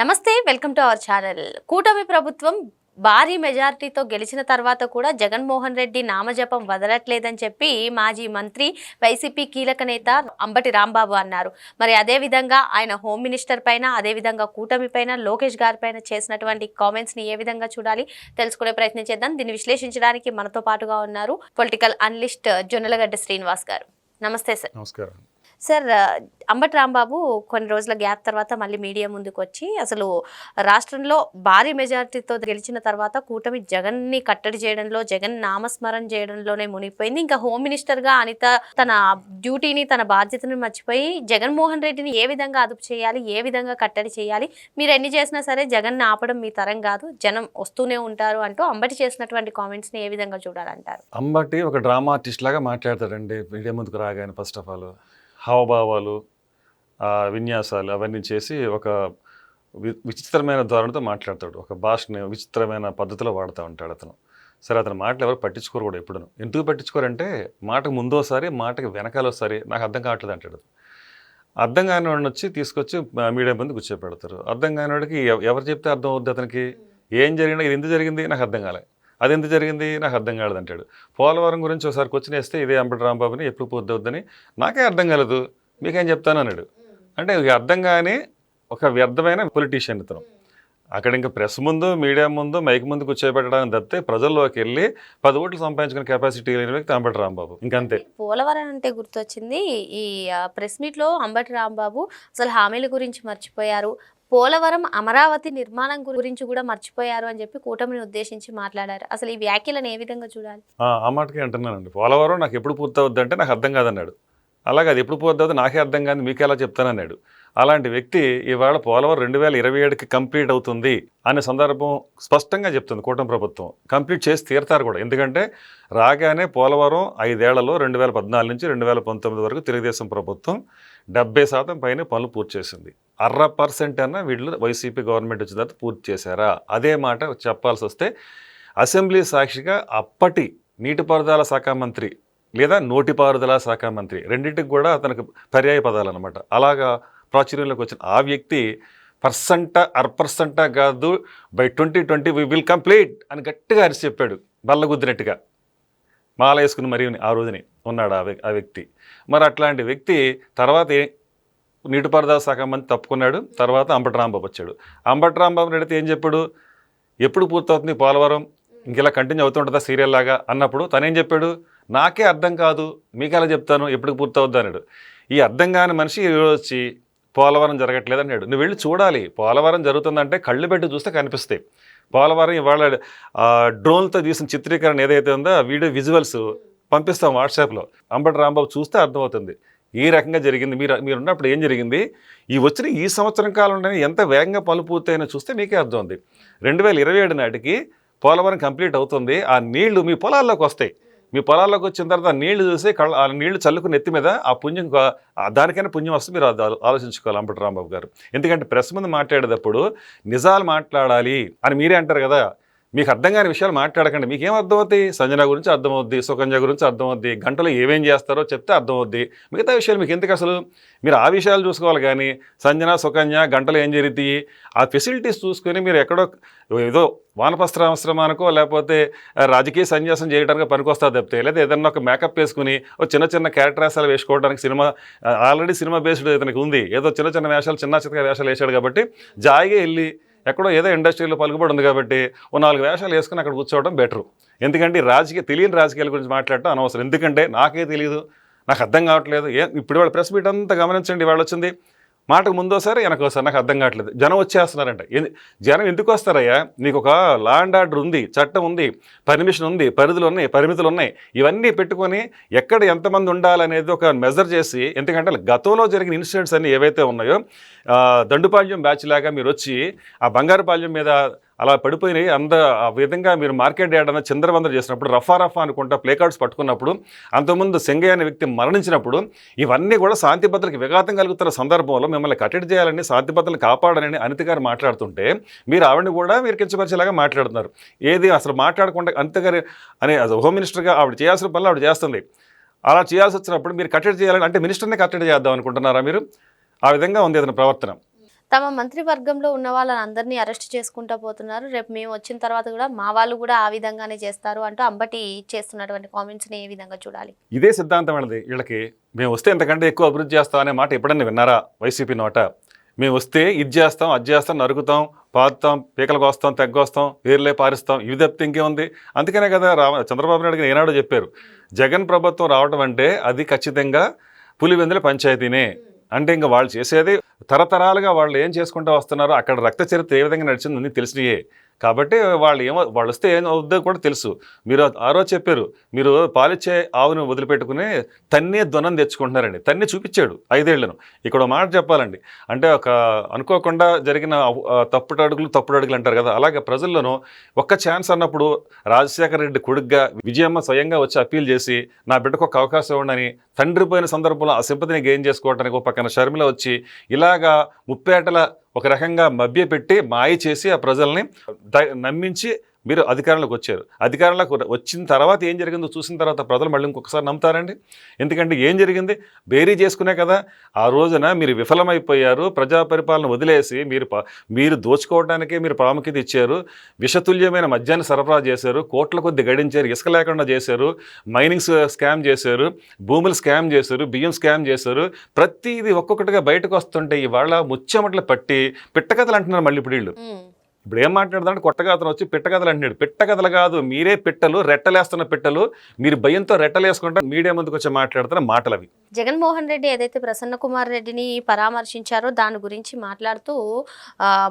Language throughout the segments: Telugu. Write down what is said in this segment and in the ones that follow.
నమస్తే వెల్కమ్ టు అవర్ ఛానల్. కూటమి ప్రభుత్వం భారీ మెజారిటీతో గెలిచిన తర్వాత కూడా జగన్మోహన్ రెడ్డి నామజపం వదలట్లేదని చెప్పి మాజీ మంత్రి వైసీపీ కీలక నేత అంబటి రాంబాబు అన్నారు. మరి అదే విధంగా ఆయన హోమ్ మినిస్టర్ పైన అదే విధంగా కూటమి పైన లోకేష్ గారి పైన చేసినటువంటి కామెంట్స్ని ఏ విధంగా చూడాలి తెలుసుకునే ప్రయత్నం చేద్దాం. దీన్ని విశ్లేషించడానికి మనతో పాటుగా ఉన్నారు పొలిటికల్ అనలిస్ట్ జొన్నలగడ్డ శ్రీనివాస్ గారు. నమస్తే సార్. నమస్కారం. సార్ అంబటి రాంబాబు కొన్ని రోజుల గ్యాప్ తర్వాత మళ్ళీ మీడియా ముందుకు వచ్చి అసలు రాష్ట్రంలో భారీ మెజారిటీతో గెలిచిన తర్వాత కూటమి జగన్ని కట్టడి చేయడంలో జగన్ నామస్మరణ చేయడంలోనే మునిగిపోయింది. ఇంకా హోమ్ మినిస్టర్గా అనిత తన డ్యూటీని తన బాధ్యతను మర్చిపోయి జగన్మోహన్ రెడ్డిని ఏ విధంగా అదుపు చేయాలి ఏ విధంగా కట్టడి చేయాలి మీరు ఎన్ని చేసినా సరే జగన్ ఆపడం మీ తరం కాదు జనం వస్తూనే ఉంటారు అంటూ అంబటి చేసినటువంటి కామెంట్స్ని ఏ విధంగా చూడాలంటారు? అంబటి ఒక డ్రామా ఆర్టిస్ట్ లాగా మాట్లాడతాడండి మీడియా ముందుకు రాగానే ఫస్ట్ ఆఫ్ ఆల్. హావభావాలు విన్యాసాలు అవన్నీ చేసి ఒక వి విచిత్రమైన ధోరణితో మాట్లాడతాడు. ఒక భాషని విచిత్రమైన పద్ధతిలో వాడుతూ ఉంటాడు అతను. సరే అతని మాటలు ఎవరు పట్టించుకోరు కూడా ఎప్పుడూ ఎందుకు పట్టించుకోరంటే మాటకు ముందోసారి మాటకి వెనకాలోసారి నాకు అర్థం కావట్లేదు అంటాడు. అర్థం కాని వాడిని వచ్చి తీసుకొచ్చి మీడియా ముందు కూర్చోపెడతారు. అర్థం కాని వాడికి ఎవ- ఎవరు చెప్తే అర్థం అవుద్ది అతనికి? ఏం జరిగినా ఇది ఎందుకు జరిగింది? నాకు అర్థం కాలే. అది ఎందుకు జరిగింది? నాకు అర్థం కాలేదు అంటాడు పోలవరం గురించి ఒకసారి క్వశ్చన్ వేస్తే ఇదే అంబటి రాంబాబుని ఎప్పుడు పొద్దువద్దని నాకే అర్థం కాలేదు. మీకేం చెప్తాను అన్నాడు. అంటే అర్థం కానీ ఒక వ్యర్థమైన పొలిటీషియన్ ఇతను. అక్కడ ఇంకా ప్రెస్ ముందు మీడియా ముందు మైక్ ముందు కూర్చోబెట్టడానికి తప్పితే ప్రజల్లోకి వెళ్ళి పది ఓట్లు సంపాదించుకునే కెపాసిటీ లేని వ్యక్తి అంబటి రాంబాబు. ఇంకంతే పోలవరం అంటే గుర్తొచ్చింది ఈ ప్రెస్ మీట్లో అంబటి రాంబాబు అసలు హామీల గురించి మర్చిపోయారు. పోలవరం అమరావతి నిర్మాణం గురించి కూడా మర్చిపోయారు అని చెప్పి కూటమిని ఉద్దేశించి మాట్లాడారు. అసలు ఈ వ్యాఖ్యలను ఏ విధంగా చూడాలి? ఆ మాటకే అంటున్నానండి. పోలవరం నాకు ఎప్పుడు పూర్తవుద్ది అంటే నాకు అర్థం కాదన్నాడు. అలాగే అది ఎప్పుడు పూర్తవుద్ది నాకే అర్థం కాదు మీకు ఎలా చెప్తానన్నాడు. అలాంటి వ్యక్తి ఇవాళ పోలవరం రెండు వేల ఇరవై ఏడుకి కంప్లీట్ అవుతుంది అనే సందర్భం స్పష్టంగా చెప్తుంది కూటమి ప్రభుత్వం. కంప్లీట్ చేసి తీరతారు కూడా. ఎందుకంటే రాగానే పోలవరం ఐదేళ్ళలో రెండు వేల పద్నాలుగు నుంచి రెండు వేల పంతొమ్మిది వరకు తెలుగుదేశం ప్రభుత్వం డెబ్బై శాతం పైన పనులు పూర్తి చేసింది. అర్ర పర్సెంట్ అన్న వీళ్ళు వైసీపీ గవర్నమెంట్ వచ్చిన తర్వాత పూర్తి చేశారా? అదే మాట చెప్పాల్సి వస్తే అసెంబ్లీ సాక్షిగా అప్పటి నీటిపారుదల శాఖ మంత్రి లేదా నోటిపారుదల శాఖ మంత్రి రెండింటికి కూడా అతనికి పర్యాయ పదాలు అనమాట అలాగా ప్రాచుర్యంలోకి వచ్చిన ఆ వ్యక్తి పర్సంట అర్ పర్సంట కాదు by twenty twenty we will complete అని గట్టిగా అరిచి చెప్పాడు బల్లగుద్దినట్టుగా. మాల వేసుకుని మరీ ఆ రోజుని ఉన్నాడు ఆ వ్యక్- ఆ వ్యక్తి. మరి అట్లాంటి వ్యక్తి తర్వాత నీటిపారుదల శాఖ మంత్రి తప్పుకున్నాడు తర్వాత అంబటరాంబాబు వచ్చాడు. అంబటరాంబాబు అడిగితే ఏం చెప్పాడు? ఎప్పుడు పూర్తవుతుంది పోలవరం? ఇంకెలా కంటిన్యూ అవుతుంటుందా సీరియల్ లాగా? అన్నప్పుడు తనేం చెప్పాడు? నాకే అర్థం కాదు మీకు ఎలా చెప్తాను ఎప్పుడు పూర్తవుద్ది అన్నాడు. ఈ అర్థం కాని మనిషి ఈరోజు వచ్చి పోలవరం జరగట్లేదు అన్నాడు. నువ్వు వెళ్ళి చూడాలి పోలవరం జరుగుతుందంటే కళ్ళు పెట్టి చూస్తే కనిపిస్తాయి. పోలవరం ఇవాళ డ్రోన్తో తీసిన చిత్రీకరణ ఏదైతే ఉందో ఆ వీడియో విజువల్స్ పంపిస్తాం వాట్సాప్లో. అంబటి రాంబాబు చూస్తే అర్థమవుతుంది. ఏ రకంగా జరిగింది. మీరు మీరు ఉన్నప్పుడు ఏం జరిగింది? ఈ వచ్చిన ఈ సంవత్సరం కాలంలోనే ఎంత వేగంగా పనులు పూర్తయినా చూస్తే మీకే అర్థం ఉంది రెండు వేల ఇరవై ఏడు నాటికి పోలవరం కంప్లీట్ అవుతుంది. ఆ నీళ్ళు మీ పొలాల్లోకి వస్తాయి. మీ పొలాల్లోకి వచ్చిన తర్వాత నీళ్ళు చూసి కళ్ళ ఆ నీళ్ళు చల్లుకుని నెత్తి మీద ఆ పుణ్యం ఆ దానికైనా పుణ్యం వస్తే మీరు ఆలోచించుకోవాలి అంబటి రాంబాబు గారు. ఎందుకంటే ప్రెస్ ముందు మాట్లాడేటప్పుడు నిజాలు మాట్లాడాలి అని మీరే అంటారు కదా మీకు అర్థం కాని విషయాలు మాట్లాడకండి. మీకు ఏం అర్థమవుతాయి సంజన గురించి అర్థమవుద్ది సుకన్య గురించి అర్థమవుద్ది గంటలో ఏమేం చేస్తారో చెప్తే అర్థమవుద్ది. మిగతా విషయాలు మీకు ఎందుకు అసలు? మీరు ఆ విషయాలు చూసుకోవాలి కానీ సంజన సుకన్య గంటలు ఏం జరుగుతాయి ఆ ఫెసిలిటీస్ చూసుకొని మీరు ఎక్కడో ఏదో వానపస్త్రాశ్రమానికో లేకపోతే రాజకీయ సన్యాసం చేయడానికి పనికొస్తా తప్పితే లేదా ఏదన్నా ఒక మేకప్ వేసుకుని ఓ చిన్న చిన్న క్యారెక్టర్ వేషాలు వేసుకోవడానికి సినిమా ఆల్రెడీ సినిమా బేస్డ్ ఇతనికి ఉంది ఏదో చిన్న చిన్న వేషాలు చిన్న చిన్న వేషాలు వేసాడు కాబట్టి జాయిగా వెళ్ళి ఎక్కడో ఏదో ఇండస్ట్రీలో పలుకుబడి ఉంది కాబట్టి ఓ నాలుగు వేషాలు వేసుకుని అక్కడ కూర్చోవడం బెటరు. ఎందుకంటే రాజకీయ తెలియని రాజకీయాల గురించి మాట్లాడటం అనవసరం. ఎందుకంటే నాకే తెలియదు నాకు అర్థం కావట్లేదు. ఏ ఇప్పుడు వాళ్ళ ప్రెస్ మీట్ అంతా గమనించండి వాళ్ళు వచ్చింది మాటకు ముందోసారి వెనకోసారి నాకు అర్థం కావట్లేదు. జనం వచ్చేస్తున్నారంట. జనం ఎందుకు వస్తారయ్యా? నీకు ఒక లా అండ్ ఆర్డర్ ఉంది చట్టం ఉంది పర్మిషన్ ఉంది పరిధులు ఉన్నాయి పరిమితులు ఉన్నాయి. ఇవన్నీ పెట్టుకొని ఎక్కడ ఎంతమంది ఉండాలనేది ఒక మెజర్ చేసి ఎందుకంటే గతంలో జరిగిన ఇన్సిడెంట్స్ అన్ని ఏవైతే ఉన్నాయో దండుపాళ్యం బ్యాచ్ లాగా మీరు వచ్చి ఆ బంగారుపాళ్యం మీద అలా పడిపోయినాయి. అంద ఆ విధంగా మీరు మార్కెట్ యార్డ్ చంద్రవందర చేసినప్పుడు రఫా రఫా అనుకుంటా ప్లే కార్డ్స్ పట్టుకున్నప్పుడు అంతకుముందు సింగయ్య అనే వ్యక్తి మరణించినప్పుడు ఇవన్నీ కూడా శాంతి భద్రతకి విఘాతం కలుగుతున్న సందర్భంలో మిమ్మల్ని కట్టడి చేయాలని శాంతి భద్రతలు కాపాడాలని అనిత గారు మాట్లాడుతుంటే మీరు ఆవిడని కూడా మీరు కించపరిచేలాగా మాట్లాడుతున్నారు. ఏది అసలు మాట్లాడకుండా అనిత గారు అనే హోమ్ మినిస్టర్గా ఆవిడ చేయాల్సిన పనులు ఆవిడ చేస్తుంది. అలా చేయాల్సి వచ్చినప్పుడు మీరు కట్టడి చేయాలని అంటే మినిస్టర్ని కట్టడి చేద్దాం అనుకుంటున్నారా మీరు? ఆ విధంగా ఉంది అతని ప్రవర్తన. తమ మంత్రివర్గంలో ఉన్న వాళ్ళని అందరినీ అరెస్ట్ చేసుకుంటూ పోతున్నారు. రేపు మేము వచ్చిన తర్వాత కూడా మా వాళ్ళు కూడా ఆ విధంగానే చేస్తారు అంటూ అంబటి చేస్తున్నటువంటి కామెంట్స్ని ఏ విధంగా చూడాలి? ఇదే సిద్ధాంతం అనేది వీళ్ళకి మేము వస్తే ఎంతకంటే ఎక్కువ అభివృద్ధి చేస్తాం అనే మాట ఎప్పుడన్నా విన్నారా వైసీపీ నోట? మేము వస్తే ఇది చేస్తాం అది చేస్తాం నరుకుతాం పాతాం పీకలకు వస్తాం తగ్గొస్తాం వేర్లే పారిస్తాం. ఇవి తప్పితే ఇంకేముంది అందుకనే కదా రామ చంద్రబాబు నాయుడు ఏనాడో చెప్పారు. జగన్ ప్రభుత్వం రావడం అంటే అది ఖచ్చితంగా పులివెందుల పంచాయతీనే. అంటే ఇంకా వాళ్ళు చేసేది తరతరాలుగా వాళ్ళు ఏం చేసుకుంటూ వస్తున్నారో అక్కడ రక్త చరిత్ర ఏ విధంగా నడిచిందని తెలిసినయే. కాబట్టి వాళ్ళు ఏమో వాళ్ళు వస్తే ఏం అవుద్దో కూడా తెలుసు. మీరు ఆ రోజు చెప్పారు మీరు పాలిచ్చే ఆవును వదిలిపెట్టుకుని తన్నే ధ్వనం తెచ్చుకుంటున్నారండి. తన్ని చూపించాడు ఐదేళ్ళను. ఇక్కడ ఒక మాట చెప్పాలండి. అంటే ఒక అనుకోకుండా జరిగిన తప్పుడు అడుగులు తప్పుడు అడుగులు అంటారు కదా. అలాగే ప్రజల్లోనూ ఒక్క ఛాన్స్ అన్నప్పుడు రాజశేఖర రెడ్డి కొడుగ్గా విజయమ్మ స్వయంగా వచ్చి అప్పీల్ చేసి నా బిడ్డకు ఒక అవకాశం ఉండని తండ్రి పోయిన సందర్భంలో ఆ సింపతిని గెయిన్ చేసుకోవడానికి ఒక పక్కన షర్మిల వచ్చి ఇలాగా ముప్పేటల ఒక రకంగా మభ్యపెట్టి మాయ చేసి ఆ ప్రజల్ని నమ్మించి మీరు అధికారంలోకి వచ్చారు. అధికారంలోకి వచ్చిన తర్వాత ఏం జరిగిందో చూసిన తర్వాత ప్రజలు మళ్ళీ ఇంకొకసారి నమ్ముతారండి. ఎందుకంటే ఏం జరిగింది? బేరీ చేసుకునే కదా. ఆ రోజున మీరు విఫలమైపోయారు. ప్రజా పరిపాలన వదిలేసి మీరు మీరు దోచుకోవడానికే మీరు ప్రాముఖ్యత ఇచ్చారు. విషతుల్యమైన మద్యాన్ని సరఫరా చేశారు. కోట్ల కొద్ది గడించారు. ఇసుక లేకుండా చేశారు. మైనింగ్స్ స్కామ్ చేశారు. భూములు స్కామ్ చేశారు. బియ్యం స్కామ్ చేశారు. ప్రతిదీ ఒక్కొక్కటిగా బయటకు వస్తుంటే ఇవాళ ముచ్చమట్లు పట్టి పిట్టకథలు అంటున్నారు మళ్ళీ ఇప్పుడు వీళ్ళు. ఇప్పుడు ఏం మాట్లాడుతుంటే కొత్తగా అతను వచ్చి పిట్టకథలు అంటున్నాడు. పిట్టకథలు కాదు మీరే పిట్టలు రెట్టలేస్తున్న పిట్టలు. మీరు భయంతో రెట్టలేసుకుంటా మీడియా ముందుకు వచ్చి మాట్లాడుతున్న మాటలు అవి జగన్మోహన్ రెడ్డి ఏదైతే ప్రసన్న కుమార్ రెడ్డిని పరామర్శించారో దాని గురించి మాట్లాడుతూ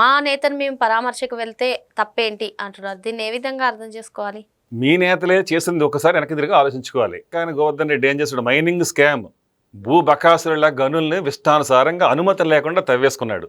మా నేతను మేము పరామర్శకు వెళ్తే తప్పేంటి? అంటున్నారు. దీన్ని ఏ విధంగా అర్థం చేసుకోవాలి? మీ నేతలే చేసింది ఒకసారి వెనక్కి తిరిగి ఆలోచించుకోవాలి. కానీ గోవర్ధన్ రెడ్డి ఏం చేస్తాడు మైనింగ్ స్కామ్. భూ బకాసుల గనుల్ని విష్టానుసారంగా అనుమతి లేకుండా తవ్వేసుకున్నాడు.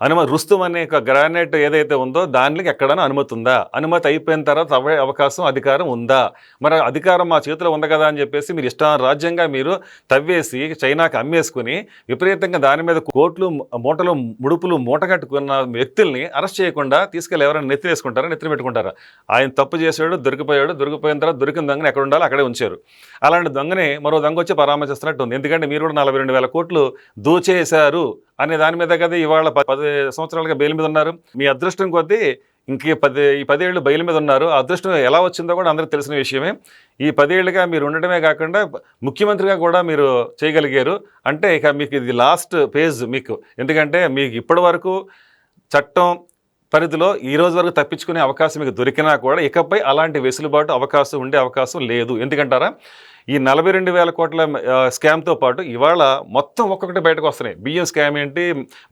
అనుమతి రుస్తుం అనే ఒక గ్రానైట్ ఏదైతే ఉందో దానికి ఎక్కడైనా అనుమతి ఉందా అనుమతి అయిపోయిన తర్వాత తవ్వే అవకాశం అధికారం ఉందా? మరి అధికారం మా చేతిలో ఉంది కదా అని చెప్పేసి మీరు ఇష్టం రాజ్యంగా మీరు తవ్వేసి చైనాకి అమ్మేసుకుని విపరీతంగా దాని మీద కోట్లు మూటలు ముడుపులు మూటగట్టుకున్న వ్యక్తుల్ని అరెస్ట్ చేయకుండా తీసుకెళ్ళి ఎవరైనా నెత్తి వేసుకుంటారా నెత్తి పెట్టుకుంటారా ఆయన తప్పు చేశాడు దొరికిపోయాడు దొరికిపోయిన తర్వాత దొరికిన దొంగని ఎక్కడ ఉండాలో అక్కడే ఉంచారు. అలాంటి దొంగని మరో దొంగ వచ్చి పరామర్శిస్తున్నట్టు ఉంది. ఎందుకంటే మీరు కూడా నలభై రెండు వేల కోట్లు దోచేశారు. అనే దాని మీద కదా ఇవాళ పది సంవత్సరాలుగా బెయిల్ మీద ఉన్నారు. మీ అదృష్టం కొద్దీ ఇంక పది ఈ పదేళ్ళు బయలు మీద ఉన్నారు. అదృష్టం ఎలా వచ్చిందో కూడా అందరికీ తెలిసిన విషయమే. ఈ పదేళ్ళుగా మీరు ఉండడమే కాకుండా ముఖ్యమంత్రిగా కూడా మీరు చేయగలిగారు. అంటే ఇక మీకు ఇది లాస్ట్ పేజ్ మీకు. ఎందుకంటే మీకు ఇప్పటి వరకు చట్టం పరిధిలో ఈ రోజు వరకు తప్పించుకునే అవకాశం మీకు దొరికినా కూడా ఇకపై అలాంటి వెసులుబాటు అవకాశం ఉండే అవకాశం లేదు. ఎందుకంటారా? ఈ నలభై రెండు వేల కోట్ల స్కామ్తో పాటు ఇవాళ మొత్తం ఒక్కొక్కటి బయటకు వస్తున్నాయి. బియ్యం స్కామ్ ఏంటి?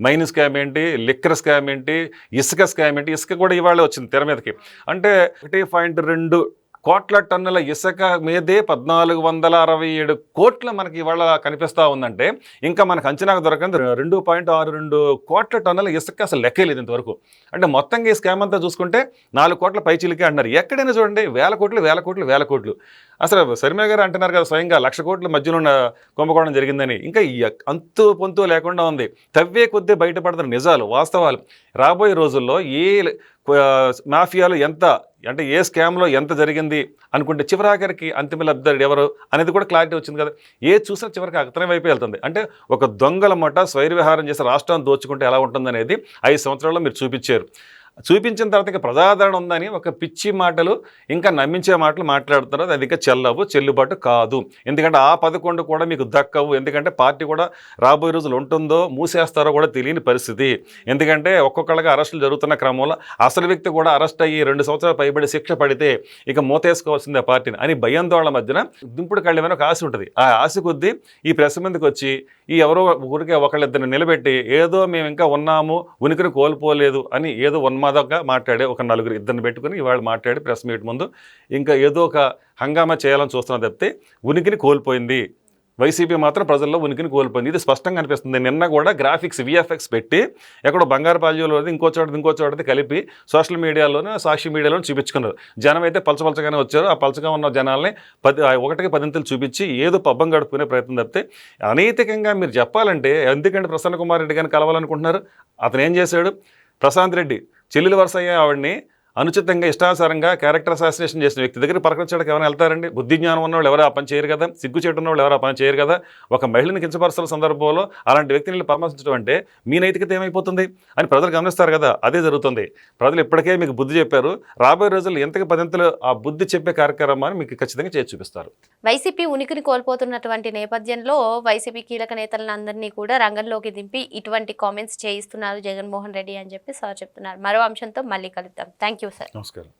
మైన్ స్కామ్ ఏంటి? లిక్కర్ స్కామ్ ఏంటి? ఇసుక స్కామ్ ఏంటి? ఇసుక కూడా ఇవాళ వచ్చింది తెర మీదకి. అంటే ఒకటి పాయింట్ రెండు కోట్ల టన్నుల ఇసుక మీదే పద్నాలుగు వందల అరవై ఏడు కోట్ల మనకి ఇవాళ కనిపిస్తూ ఉందంటే ఇంకా మనకు అంచనాకు దొరకంది. రెండు పాయింట్ ఆరు రెండు కోట్ల టన్నుల ఇసుక అసలు లెక్కే లేదు ఇంతవరకు. అంటే మొత్తంగా ఈ స్కామ్ అంతా చూసుకుంటే నాలుగు కోట్ల పైచిలికే అంటున్నారు. ఎక్కడైనా చూడండి వేల కోట్లు వేల కోట్లు వేల కోట్లు. అసలు శర్మిల గారు అంటున్నారు కదా స్వయంగా లక్ష కోట్ల మధ్యలో ఉన్న కుంభకోణం జరిగిందని. ఇంకా అంతు పొంతు లేకుండా ఉంది. తవ్వే కొద్దీ బయటపడుతున్న నిజాలు వాస్తవాలు. రాబోయే రోజుల్లో ఏ మాఫియాలో ఎంత అంటే ఏ స్కామ్లో ఎంత జరిగింది అనుకుంటే చివరాఖరికి అంతిమ లబ్ధారుడు ఎవరు అనేది కూడా క్లారిటీ వచ్చింది కదా. ఏ చూసినా చివరికి అతనే వైపు వెళ్తుంది. అంటే ఒక దొంగల మట స్వైర్విహారం చేసి రాష్ట్రాన్ని దోచుకుంటే ఎలా ఉంటుందనేది ఐదు సంవత్సరాల్లో మీరు చూపించారు. చూపించిన తర్వాత ఇంకా ప్రజాదరణ ఉందని ఒక పిచ్చి మాటలు ఇంకా నమ్మించే మాటలు మాట్లాడుతున్నారు. అది ఇంకా చెల్లవు చెల్లుబాటు కాదు. ఎందుకంటే ఆ పదకొండు కూడా మీకు దక్కవు. ఎందుకంటే పార్టీ కూడా రాబోయే రోజులు ఉంటుందో మూసేస్తారో కూడా తెలియని పరిస్థితి. ఎందుకంటే ఒక్కొక్కళ్ళగా అరెస్టులు జరుగుతున్న క్రమంలో అసలు వ్యక్తి కూడా అరెస్ట్ అయ్యి రెండు సంవత్సరాలు పైబడి శిక్ష పడితే ఇక మూతేసుకోవాల్సిందే పార్టీని అని భయాందోళన మధ్యన దింపుడు కళ్ళమని ఒక ఆశ ఉంటుంది. ఆ ఆశ కొద్దీ ఈ ప్రెస్ మీదకి వచ్చి ఈ ఎవరో ఊరికే ఒకళ్ళిద్దరిని నిలబెట్టి ఏదో మేము ఇంకా ఉన్నాము ఉనికిని కోల్పోలేదు అని ఏదో ఉన్మాదంగా మాట్లాడే ఒక నలుగురు ఇద్దరిని పెట్టుకుని ఇవాళ మాట్లాడి ప్రెస్ మీట్ ముందు ఇంకా ఏదో ఒక హంగామా చేయాలని చూస్తున్నా తప్పితే ఉనికిని కోల్పోయింది. వైసీపీ మాత్రం ప్రజల్లో ఉనికిని కోల్పోయింది. ఇది స్పష్టంగా అనిపిస్తుంది. నిన్న కూడా గ్రాఫిక్స్ విఎఫ్ఎక్స్ పెట్టి ఎక్కడో బంగారుపాల్యంలో ఇంకో చోట ఇంకో చోటది కలిపి సోషల్ మీడియాలోనే సాక్షి మీడియాలో చూపించుకున్నారు. జనం అయితే పలచపలచగానే వచ్చారు. ఆ పలచగా ఉన్న జనాల్ని పది ఒకటికి పదింతలు చూపించి ఏదో పబ్బం గడుపుకునే ప్రయత్నం తప్పితే అనైతికంగా మీరు చెప్పాలంటే ఎందుకంటే ప్రసన్న కుమార్ రెడ్డి గారిని కలవాలనుకుంటున్నారు. అతను ఏం చేశాడు? ప్రశాంత్ రెడ్డి చెల్లెలు వరుస అయ్యే ఆవిడ్ని అనుచితంగా ఇష్టానుసారంగా క్యారెక్టర్ అసాసినేషన్ చేసిన వ్యక్తి దగ్గర ప్రకటించడానికి ఎవరైనా వెళ్తారండి? బుద్ధి జ్ఞానం ఉన్నవాళ్ళు ఎవరు ఆ పని చేయరు కదా? సిగ్గు చేయడం ఉన్నవాళ్ళు ఎవరు ఆ పని చేయరు కదా? ఒక మహిళని కించపరుస్తున్న సందర్భంలో అలాంటి వ్యక్తిని పరామర్శించడం అంటే మీ నైతికత ఏమైపోతుంది? అని ప్రజలు గమనిస్తారు కదా అదే జరుగుతుంది. ప్రజలు ఇప్పటికే మీకు బుద్ధి చెప్పారు. రాబోయే రోజుల్లో ఎంతకి పదింతలు ఆ బుద్ధి చెప్పే కార్యక్రమాన్ని మీకు ఖచ్చితంగా చేసి చూపిస్తారు. వైసీపీ ఉనికిని కోల్పోతున్నటువంటి నేపథ్యంలో వైసీపీ కీలక నేతలందరినీ కూడా రంగంలోకి దింపి ఇటువంటి కామెంట్స్ చేయిస్తున్నారు జగన్మోహన్ రెడ్డి అని చెప్పి సార్ చెప్తున్నారు. మరో అంశంతో మళ్ళీ కలుద్దాం. థ్యాంక్ యూ సార్ నమస్కారం